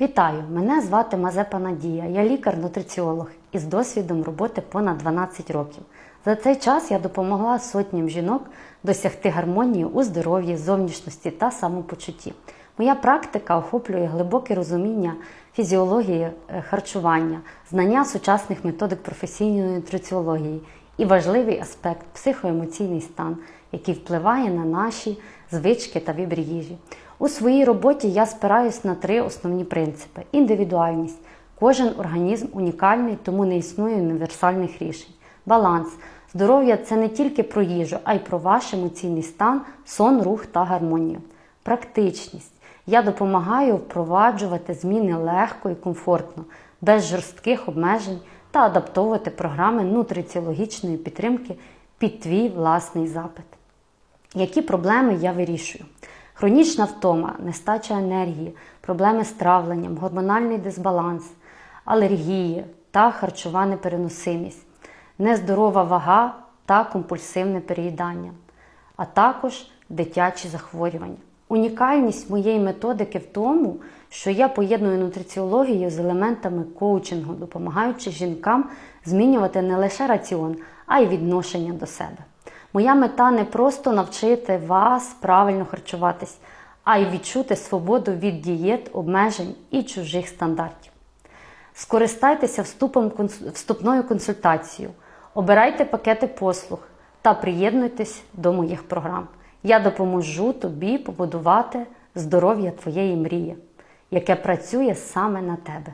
Вітаю! Мене звати Мазепа Надія. Я лікар-нутриціолог із досвідом роботи понад 12 років. За цей час я допомогла сотням жінок досягти гармонії у здоров'ї, зовнішності та самопочутті. Моя практика охоплює глибоке розуміння фізіології е, харчування, знання сучасних методик професійної нутриціології і важливий аспект психоемоційний стан, який впливає на наші звички та вибір їжі. У своїй роботі я спираюсь на три основні принципи: індивідуальність. Кожен організм унікальний, тому не існує універсальних рішень. Баланс. Здоров'я це не тільки про їжу, а й про ваш емоційний стан, сон, рух та гармонію. Практичність. Я допомагаю впроваджувати зміни легко і комфортно, без жорстких обмежень та адаптовувати програми нутриціологічної підтримки під твій власний запит. Які проблеми я вирішую? Хронічна втома, нестача енергії, проблеми з травленням, гормональний дисбаланс, алергії та харчова непереносимість, нездорова вага та компульсивне переїдання, а також дитячі захворювання. Унікальність моєї методики в тому, що я поєдную нутриціологію з елементами коучингу, допомагаючи жінкам змінювати не лише раціон, а й відношення до себе. Моя мета не просто навчити вас правильно харчуватись, а й відчути свободу від дієт, обмежень і чужих стандартів. Скористайтеся вступом, вступною консультацією, обирайте пакети послуг та приєднуйтесь до моїх програм. Я допоможу тобі побудувати здоров'я твоєї мрії, яке працює саме на тебе.